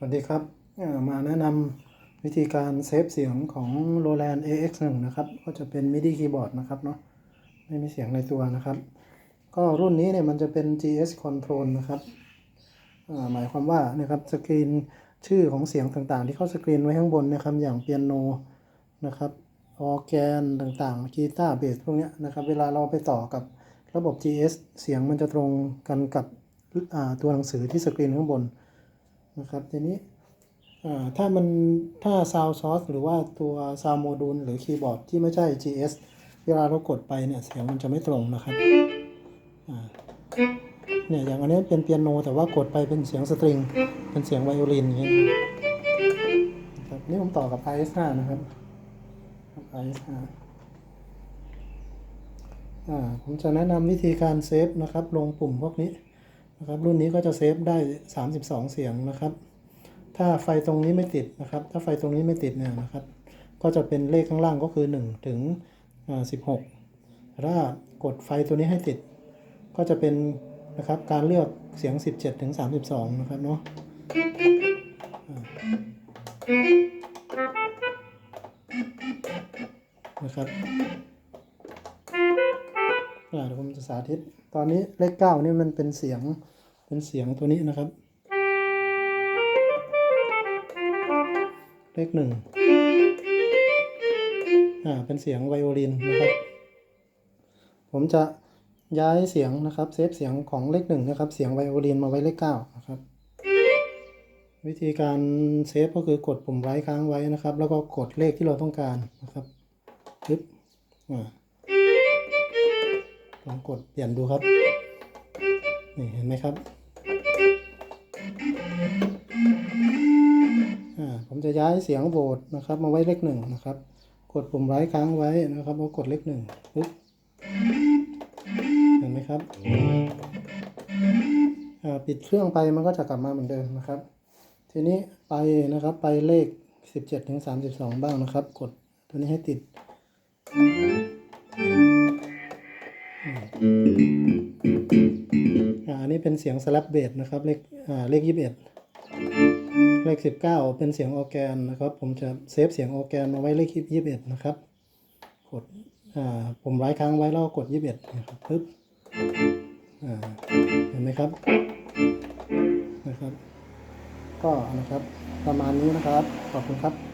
สวัสดีครับ มาแนะนำวิธีการเซฟเสียงของ Roland AX1 นะครับ ก็จะเป็น MIDI keyboard นะครับเนาะไม่มีเสียงในตัวนะครับ ก็รุ่นนี้เนี่ยมันจะเป็น GS Control นะครับหมายความว่านะครับสกรีนชื่อของเสียงต่างๆ ที่เขาสกรีนไว้ข้างบนนะครับ อย่างเปียโนนะครับออแกนต่างๆกีตาร์เบสพวกนี้นะครับ เวลาเราไปต่อกับระบบ GS เสียงมันจะตรงกันกับตัวหนังสือที่สกรีนข้างบน นะครับทีนี้ถ้ามันถ้า Sound Source หรือว่าตัว Sound Module หรือคีย์บอร์ดที่ไม่ใช่ GS เวลาเรากดไปเนี่ยเสียงมันจะไม่ตรงนะครับเนี่ยอย่างอันนี้เป็นเปียโนแต่ว่ากดไปเป็นเสียงสตริง เป็นเสียงไวโอลินอย่างเงี้ยนะครับนี่ผมต่อกับ IS5 นะครับครับ IS5 อ่าผมจะแนะนำวิธีการเซฟนะครับ ลงปุ่มพวกนี้ นะครับรุ่นนี้ก็จะเซฟได้ 32 เสียงนะครับ ถ้าไฟตรงนี้ไม่ติดนะครับ ถ้าไฟตรงนี้ไม่ติดเนี่ยนะครับ ก็จะเป็นเลขข้างล่างก็คือ 1 ถึงอ่า16 ถ้ากดไฟตัวนี้ให้ติด ก็จะเป็นนะครับการเลือกเสียง 17 ถึง 32 นะครับเนาะนะครับ อ่าเดี๋ยวผมจะสาธิต ตอนนี้เลขเก้านี่มันเป็นเสียง เป็นเสียงตัวนี้นะครับ เลขหนึ่งอ่า เป็นเสียงไวโอลินนะครับ ผมจะย้ายเสียงนะครับเซฟเสียงของเลขหนึ่งนะครับ เสียงไวโอลินมาไว้เลขเก้านะครับ วิธีการเซฟก็คือกดปุ่มไว้ค้างไว้นะครับ แล้วก็กดเลขที่เราต้องการนะครับปึ๊บอ่า ลองกดเปลี่ยนดูครับ นี่เห็นไหมครับ ผมจะย้ายเสียงโหวตนะครับ มาไว้เลขหนึ่งนะครับ กดปุ่มไว้ค้างไว้นะครับแล้วกดเลขหนึ่งปึ๊บเห็นไหมครับอ่าปิดเครื่องไปมันก็จะกลับมาเหมือนเดิมนะครับ ทีนี้ไปนะครับไปเลข 17ถึง32 บ้างนะครับ กดตัวนี้ให้ติด นี้เป็นเสียงสลับเบสนะครับ เลขอ่าเลข21เอ็ดเลข19เก้าเป็นเสียงออแกนนะครับ ผมจะเซฟเสียงออแกนมาไว้เลข21นะครับ กดอ่าผมไว้ค้างไว้แล้วก็กด21นะครับปึ๊บอ่าเห็นไหมครับนะครับ ก็นะครับประมาณนี้นะครับ ขอบคุณครับ